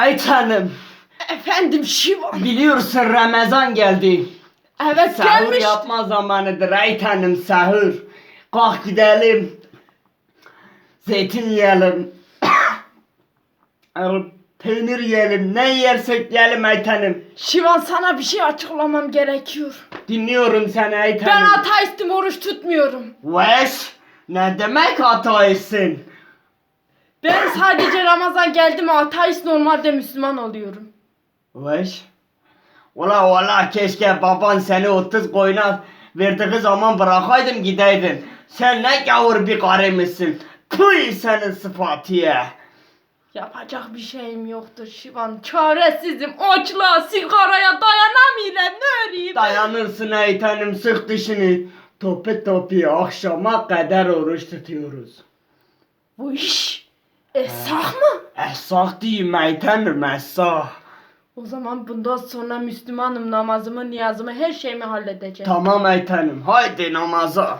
Aytanım Efendim Şivan. biliyorsun Ramazan geldi. Evet Sahur gelmiş. yapma zamanıdır Aytanım sahur. Kalk gidelim. Zeytin yiyelim. Peynir yiyelim. Ne yersek yiyelim Aytanım. Şivan sana bir şey açıklamam gerekiyor. Dinliyorum seni Ben Aytanım. ateistim oruç tutmuyorum. Veş. Ne demek ateistsin? Ben sadece Ramazan geldi mi ateist normalde Müslüman oluyorum. Veş. Ola ola keşke baban seni 30 koyuna verdiği zaman bırakaydım gideydin. Sen ne gavur bir karı mısın? Tüy senin sıfatıya. Yapacak bir şeyim yoktur Şivan. Çaresizim. Açlığa, sigaraya dayanamıyorum. Ne öreyim? Dayanırsın eytanım sık dişini. Topu topu akşama kadar oruç tutuyoruz. Bu iş esak mı? Esah diyeyim eytanım esah. O zaman bundan sonra Müslümanım namazımı, niyazımı, her şeyimi halledeceğim. Tamam eytanım haydi namaza.